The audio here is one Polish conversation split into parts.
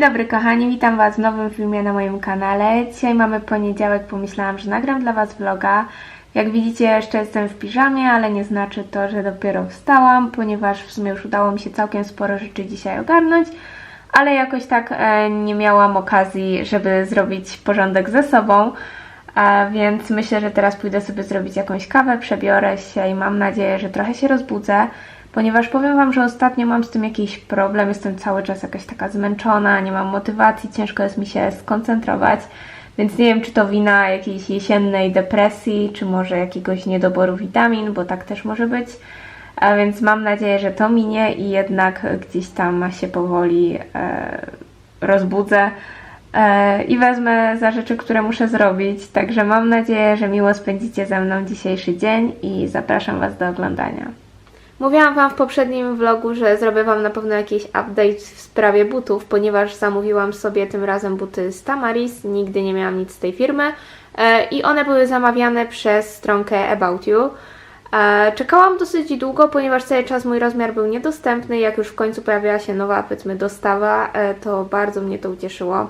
Dzień dobry kochani, witam Was w nowym filmie na moim kanale. Dzisiaj mamy poniedziałek, pomyślałam, że nagram dla Was vloga. Jak widzicie jeszcze jestem w piżamie, ale nie znaczy to, że dopiero wstałam, ponieważ w sumie już udało mi się całkiem sporo rzeczy dzisiaj ogarnąć, ale jakoś tak e, nie miałam okazji, żeby zrobić porządek ze sobą. Więc myślę, że teraz pójdę sobie zrobić jakąś kawę, przebiorę się i mam nadzieję, że trochę się rozbudzę, ponieważ powiem Wam, że ostatnio mam z tym jakiś problem, jestem cały czas jakaś taka zmęczona, nie mam motywacji, ciężko jest mi się skoncentrować, więc nie wiem, czy to wina jakiejś jesiennej depresji, czy może jakiegoś niedoboru witamin, bo tak też może być. A więc mam nadzieję, że to minie i jednak gdzieś tam się powoli e, rozbudzę e, i wezmę za rzeczy, które muszę zrobić. Także mam nadzieję, że miło spędzicie ze mną dzisiejszy dzień i zapraszam Was do oglądania. Mówiłam Wam w poprzednim vlogu, że zrobię Wam na pewno jakiś update w sprawie butów, ponieważ zamówiłam sobie tym razem buty z Tamaris, nigdy nie miałam nic z tej firmy e, i one były zamawiane przez stronkę About You. E, Czekałam dosyć długo, ponieważ cały czas mój rozmiar był niedostępny. Jak już w końcu pojawiła się nowa, powiedzmy, dostawa, e, to bardzo mnie to ucieszyło.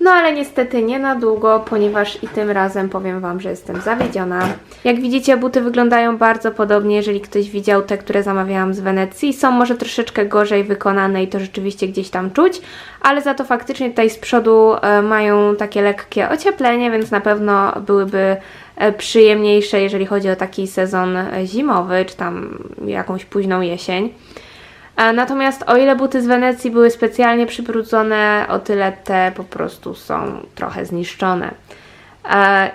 No ale niestety nie na długo, ponieważ i tym razem powiem Wam, że jestem zawiedziona. Jak widzicie, buty wyglądają bardzo podobnie, jeżeli ktoś widział te, które zamawiałam z Wenecji. Są może troszeczkę gorzej wykonane i to rzeczywiście gdzieś tam czuć, ale za to faktycznie tutaj z przodu e, mają takie lekkie ocieplenie, więc na pewno byłyby e, przyjemniejsze, jeżeli chodzi o taki sezon e, zimowy, czy tam jakąś późną jesień. Natomiast o ile buty z Wenecji były specjalnie przybrudzone, o tyle te po prostu są trochę zniszczone.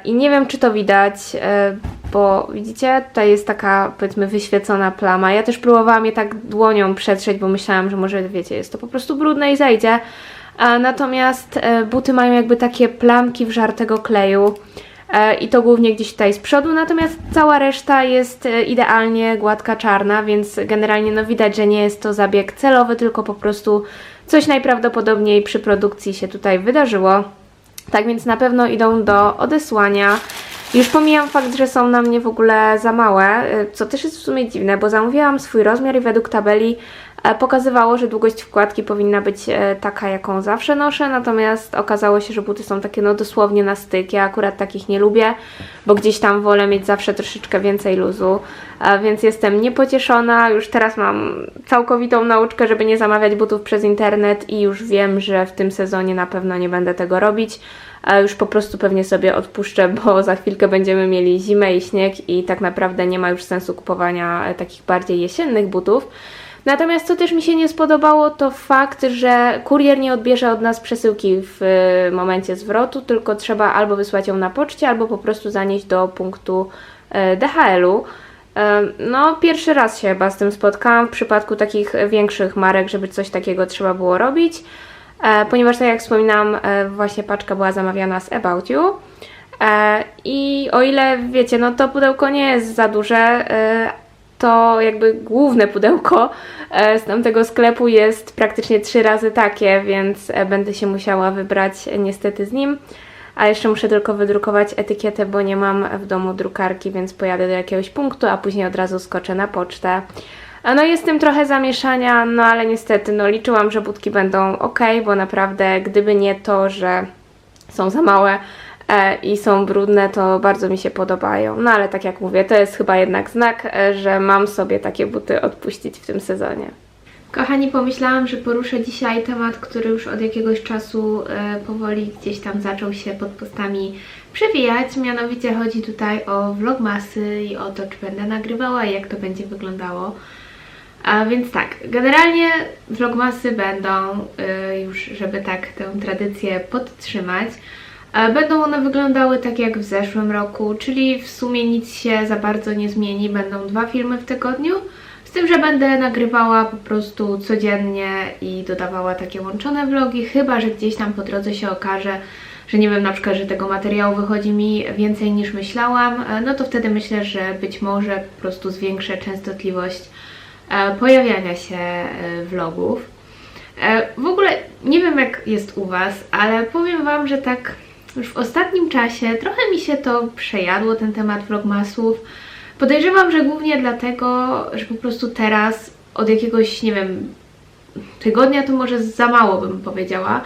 I nie wiem, czy to widać, e, bo widzicie, tutaj jest taka powiedzmy wyświecona plama. Ja też próbowałam je tak dłonią przetrzeć, bo myślałam, że może wiecie, jest to po prostu brudne i zejdzie. E, Natomiast e, buty mają jakby takie plamki wżartego kleju. E, i to głównie gdzieś tutaj z przodu, natomiast cała reszta jest e, idealnie gładka czarna, więc generalnie no widać, że nie jest to zabieg celowy, tylko po prostu coś najprawdopodobniej przy produkcji się tutaj wydarzyło. Tak więc na pewno idą do odesłania. Już pomijam fakt, że są na mnie w ogóle za małe, e, co też jest w sumie dziwne, bo zamówiłam swój rozmiar i według tabeli pokazywało, że długość wkładki powinna być e, taka, jaką zawsze noszę, natomiast okazało się, że buty są takie no dosłownie na styk. Ja akurat takich nie lubię, bo gdzieś tam wolę mieć zawsze troszeczkę więcej luzu, a więc jestem niepocieszona. Już teraz mam całkowitą nauczkę, żeby nie zamawiać butów przez internet i już wiem, że w tym sezonie na pewno nie będę tego robić. Już po prostu pewnie sobie odpuszczę, bo za chwilkę będziemy mieli zimę i śnieg i tak naprawdę nie ma już sensu kupowania e, takich bardziej jesiennych butów. Natomiast co też mi się nie spodobało, to fakt, że kurier nie odbierze od nas przesyłki w e, momencie zwrotu, tylko trzeba albo wysłać ją na poczcie, albo po prostu zanieść do punktu e, DHL-u. E, No, pierwszy raz się chyba z tym spotkałam w przypadku takich większych marek, żeby coś takiego trzeba było robić, e, ponieważ tak jak wspominałam, e, właśnie paczka była zamawiana z About You. E, I o ile wiecie, no to pudełko nie jest za duże, to jakby główne pudełko e, z tamtego sklepu jest praktycznie trzy razy takie, więc e, będę się musiała wybrać e, niestety z nim. A jeszcze muszę tylko wydrukować etykietę, bo nie mam w domu drukarki, więc pojadę do jakiegoś punktu, a później od razu skoczę na pocztę. No jest tym trochę zamieszania, no ale niestety, no liczyłam, że budki będą ok, bo naprawdę gdyby nie to, że są za małe i są brudne, to bardzo mi się podobają. No ale tak jak mówię, to jest chyba jednak znak, e, że mam sobie takie buty odpuścić w tym sezonie. Kochani, pomyślałam, że poruszę dzisiaj temat, który już od jakiegoś czasu e, powoli gdzieś tam zaczął się pod postami przewijać. Mianowicie chodzi tutaj o vlogmasy i o to, czy będę nagrywała i jak to będzie wyglądało. A więc tak, generalnie vlogmasy będą już, żeby tak tę tradycję podtrzymać. E, Będą one wyglądały tak jak w zeszłym roku, czyli w sumie nic się za bardzo nie zmieni. Będą dwa filmy w tygodniu, z tym, że będę nagrywała po prostu codziennie i dodawała takie łączone vlogi, chyba że gdzieś tam po drodze się okaże, że nie wiem, na przykład, że tego materiału wychodzi mi więcej niż myślałam, e, no to wtedy myślę, że być może po prostu zwiększę częstotliwość e, pojawiania się vlogów. W ogóle nie wiem jak jest u Was, ale powiem Wam, że tak już w ostatnim czasie trochę mi się to przejadło, ten temat vlogmasów. Podejrzewam, że głównie dlatego, że po prostu teraz od jakiegoś, nie wiem, tygodnia to może za mało bym powiedziała.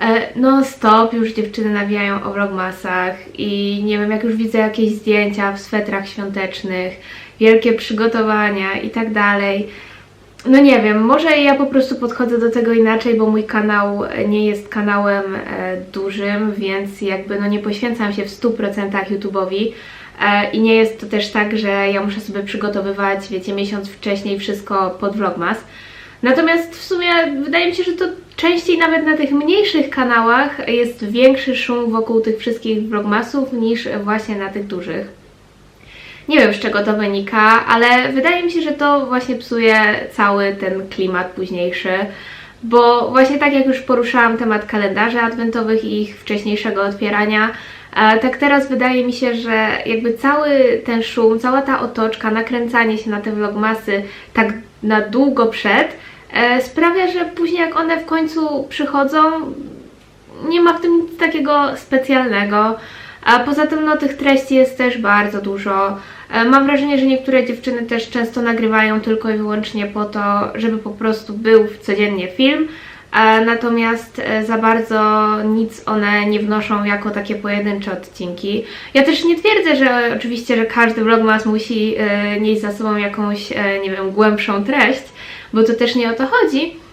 E, Non stop już dziewczyny nawijają o vlogmasach i nie wiem, jak już widzę jakieś zdjęcia w swetrach świątecznych, wielkie przygotowania i tak dalej. No nie wiem, może ja po prostu podchodzę do tego inaczej, bo mój kanał nie jest kanałem e, dużym, więc jakby no nie poświęcam się w 100% YouTube'owi e, i nie jest to też tak, że ja muszę sobie przygotowywać, wiecie, miesiąc wcześniej wszystko pod vlogmas. Natomiast w sumie wydaje mi się, że to częściej nawet na tych mniejszych kanałach jest większy szum wokół tych wszystkich vlogmasów niż właśnie na tych dużych. Nie wiem z czego to wynika, ale wydaje mi się, że to właśnie psuje cały ten klimat późniejszy. Bo właśnie tak jak już poruszałam temat kalendarzy adwentowych i ich wcześniejszego otwierania, e, tak teraz wydaje mi się, że jakby cały ten szum, cała ta otoczka, nakręcanie się na te vlogmasy tak na długo przed e, sprawia, że później jak one w końcu przychodzą, nie ma w tym nic takiego specjalnego. A poza tym no, tych treści jest też bardzo dużo. E, Mam wrażenie, że niektóre dziewczyny też często nagrywają tylko i wyłącznie po to, żeby po prostu był codziennie film, e, natomiast e, za bardzo nic one nie wnoszą jako takie pojedyncze odcinki. Ja też nie twierdzę, że oczywiście, że każdy vlogmas musi nieść za sobą jakąś, nie wiem, głębszą treść, bo to też nie o to chodzi.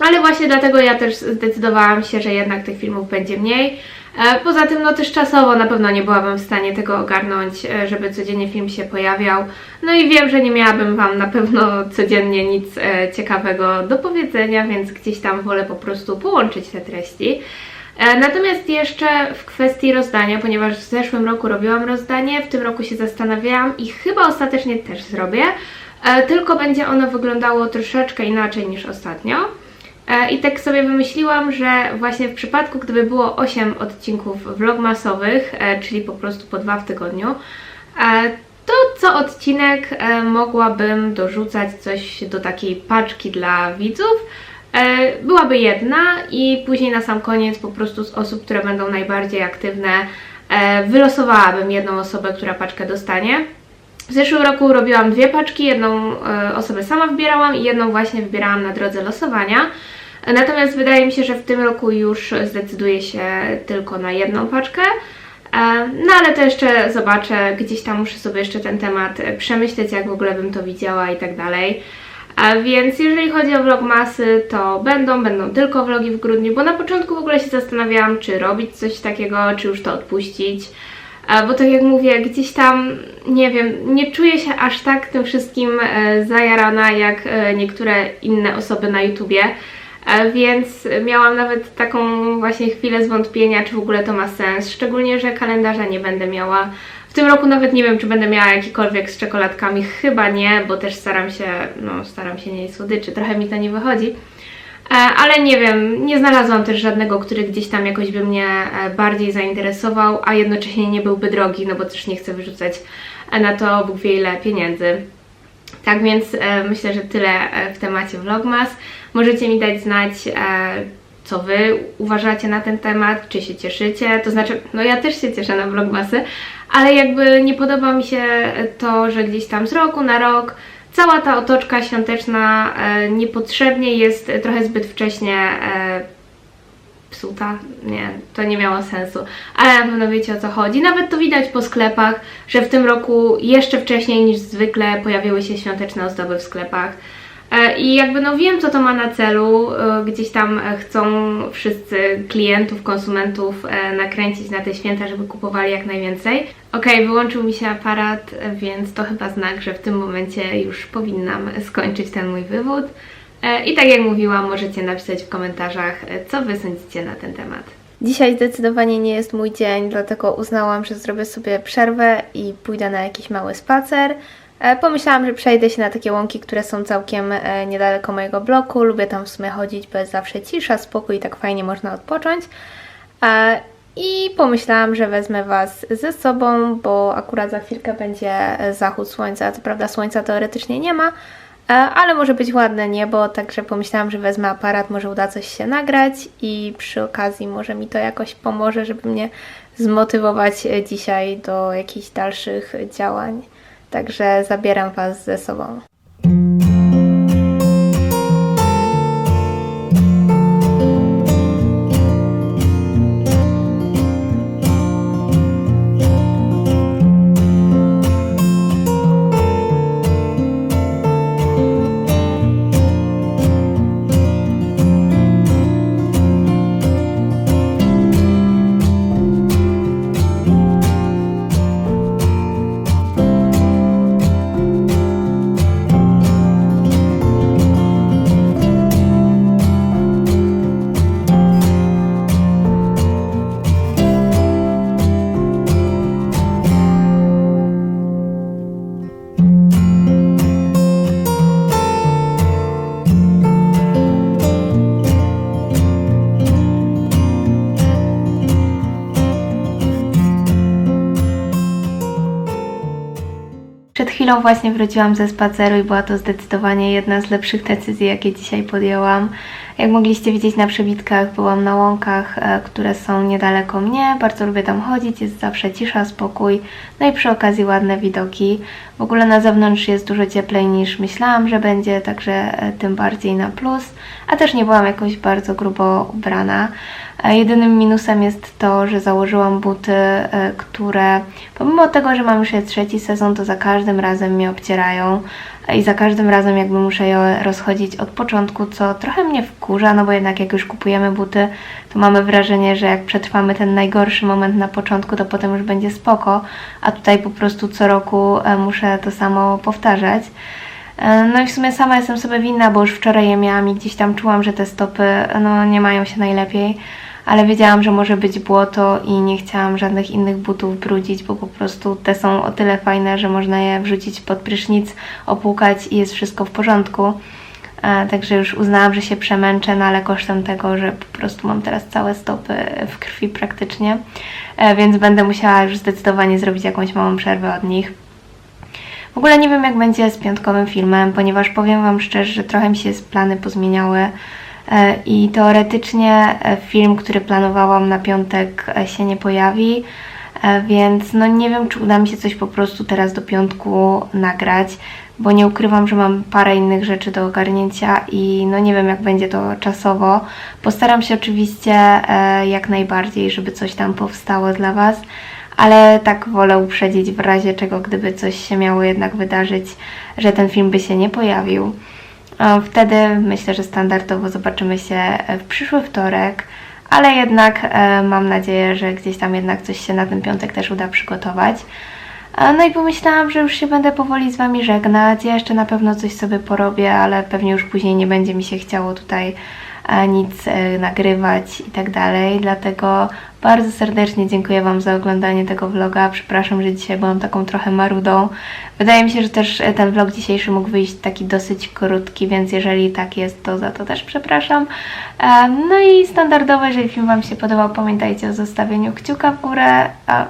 Ale właśnie dlatego ja też zdecydowałam się, że jednak tych filmów będzie mniej. E, Poza tym, no też czasowo na pewno nie byłabym w stanie tego ogarnąć, e, żeby codziennie film się pojawiał. No i wiem, że nie miałabym Wam na pewno codziennie nic e, ciekawego do powiedzenia, więc gdzieś tam wolę po prostu połączyć te treści. Natomiast jeszcze w kwestii rozdania, ponieważ w zeszłym roku robiłam rozdanie, w tym roku się zastanawiałam i chyba ostatecznie też zrobię, tylko będzie ono wyglądało troszeczkę inaczej niż ostatnio. E, I tak sobie wymyśliłam, że właśnie w przypadku, gdyby było 8 odcinków vlogmasowych, e, czyli po prostu po dwa w tygodniu, e, to co odcinek mogłabym dorzucać coś do takiej paczki dla widzów. Byłaby jedna i później na sam koniec po prostu z osób, które będą najbardziej aktywne, wylosowałabym jedną osobę, która paczkę dostanie. W zeszłym roku robiłam dwie paczki, jedną osobę sama wybierałam i jedną właśnie wybierałam na drodze losowania. Natomiast wydaje mi się, że w tym roku już zdecyduję się tylko na jedną paczkę. E, No ale to jeszcze zobaczę, gdzieś tam muszę sobie jeszcze ten temat przemyśleć, jak w ogóle bym to widziała i tak dalej. Więc jeżeli chodzi o vlogmasy, to będą, będą tylko vlogi w grudniu, bo na początku w ogóle się zastanawiałam, czy robić coś takiego, czy już to odpuścić. E, Bo tak jak mówię, gdzieś tam, nie wiem, nie czuję się aż tak tym wszystkim e, zajarana jak niektóre inne osoby na YouTubie. E, Więc miałam nawet taką właśnie chwilę zwątpienia, czy w ogóle to ma sens. Szczególnie, że kalendarza nie będę miała. W tym roku nawet nie wiem, czy będę miała jakikolwiek z czekoladkami. Chyba nie, bo też staram się, no staram się nie słodyczy. Trochę mi to nie wychodzi. E, Ale nie wiem, nie znalazłam też żadnego, który gdzieś tam jakoś by mnie e, bardziej zainteresował, a jednocześnie nie byłby drogi, no bo też nie chcę wyrzucać na to Bóg wie ile pieniędzy. Tak więc e, myślę, że tyle e, w temacie Vlogmas. Możecie mi dać znać, e, co Wy uważacie na ten temat, czy się cieszycie. To znaczy, no ja też się cieszę na Vlogmasy, ale jakby nie podoba mi się to, że gdzieś tam z roku na rok cała ta otoczka świąteczna niepotrzebnie jest trochę zbyt wcześnie psuta. Nie, to nie miało sensu. Ale na pewno wiecie o co chodzi. Nawet to widać po sklepach, że w tym roku jeszcze wcześniej niż zwykle pojawiły się świąteczne ozdoby w sklepach. E, I jakby no wiem, co to ma na celu. e, Gdzieś tam e, chcą wszyscy klientów, konsumentów nakręcić na te święta, żeby kupowali jak najwięcej. Okej, wyłączył mi się aparat, więc to chyba znak, że w tym momencie już powinnam skończyć ten mój wywód. E, I tak jak mówiłam, możecie napisać w komentarzach, e, co Wy sądzicie na ten temat. Dzisiaj zdecydowanie nie jest mój dzień, dlatego uznałam, że zrobię sobie przerwę i pójdę na jakiś mały spacer. E, Pomyślałam, że przejdę się na takie łąki, które są całkiem niedaleko mojego bloku. Lubię tam w sumie chodzić, bo jest zawsze cisza, spokój i tak fajnie można odpocząć. I pomyślałam, że wezmę Was ze sobą, bo akurat za chwilkę będzie zachód słońca. Co prawda słońca teoretycznie nie ma, ale może być ładne niebo, także pomyślałam, że wezmę aparat, może uda coś się nagrać i przy okazji może mi to jakoś pomoże, żeby mnie zmotywować e, dzisiaj do jakichś dalszych działań. Także zabieram Was ze sobą. Chwilą właśnie wróciłam ze spaceru i była to zdecydowanie jedna z lepszych decyzji, jakie dzisiaj podjęłam. Jak mogliście widzieć na przebitkach, byłam na łąkach, e, które są niedaleko mnie. Bardzo lubię tam chodzić, jest zawsze cisza, spokój, no i przy okazji ładne widoki. W ogóle na zewnątrz jest dużo cieplej niż myślałam, że będzie, także e, tym bardziej na plus. A też nie byłam jakoś bardzo grubo ubrana. E, Jedynym minusem jest to, że założyłam buty, które pomimo tego, że mam już je trzeci sezon, to za każdym razem mnie obcierają i za każdym razem jakby muszę je rozchodzić od początku, co trochę mnie wkurza, no bo jednak jak już kupujemy buty, to mamy wrażenie, że jak przetrwamy ten najgorszy moment na początku, to potem już będzie spoko, a tutaj po prostu co roku e, muszę to samo powtarzać. E, No i w sumie sama jestem sobie winna, bo już wczoraj je miałam i gdzieś tam czułam, że te stopy no, nie mają się najlepiej, ale wiedziałam, że może być błoto i nie chciałam żadnych innych butów brudzić, bo po prostu te są o tyle fajne, że można je wrzucić pod prysznic, opłukać i jest wszystko w porządku. E, Także już uznałam, że się przemęczę, no ale kosztem tego, że po prostu mam teraz całe stopy w krwi praktycznie, E, więc będę musiała już zdecydowanie zrobić jakąś małą przerwę od nich. W ogóle nie wiem, jak będzie z piątkowym filmem, ponieważ powiem Wam szczerze, że trochę mi się plany pozmieniały i teoretycznie e, film, który planowałam na piątek e, się nie pojawi, e, więc no nie wiem, czy uda mi się coś po prostu teraz do piątku nagrać, bo nie ukrywam, że mam parę innych rzeczy do ogarnięcia i no nie wiem, jak będzie to czasowo. Postaram się oczywiście e, jak najbardziej, żeby coś tam powstało dla Was ale tak wolę uprzedzić w razie czego, gdyby coś się miało jednak wydarzyć, że ten film by się nie pojawił. E, Wtedy myślę, że standardowo zobaczymy się w przyszły wtorek, ale jednak e, mam nadzieję, że gdzieś tam jednak coś się na ten piątek też uda przygotować. E, No i pomyślałam, że już się będę powoli z Wami żegnać. Ja jeszcze na pewno coś sobie porobię, ale pewnie już później nie będzie mi się chciało tutaj nic e, nagrywać i tak dalej. Dlatego bardzo serdecznie dziękuję Wam za oglądanie tego vloga. Przepraszam, że dzisiaj byłam taką trochę marudą. Wydaje mi się, że też e, ten vlog dzisiejszy mógł wyjść taki dosyć krótki, więc jeżeli tak jest, to za to też przepraszam. E, No i standardowo, jeżeli film Wam się podobał, pamiętajcie o zostawieniu kciuka w górę. A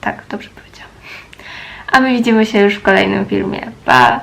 tak, dobrze powiedziałam. A my widzimy się już w kolejnym filmie. Pa!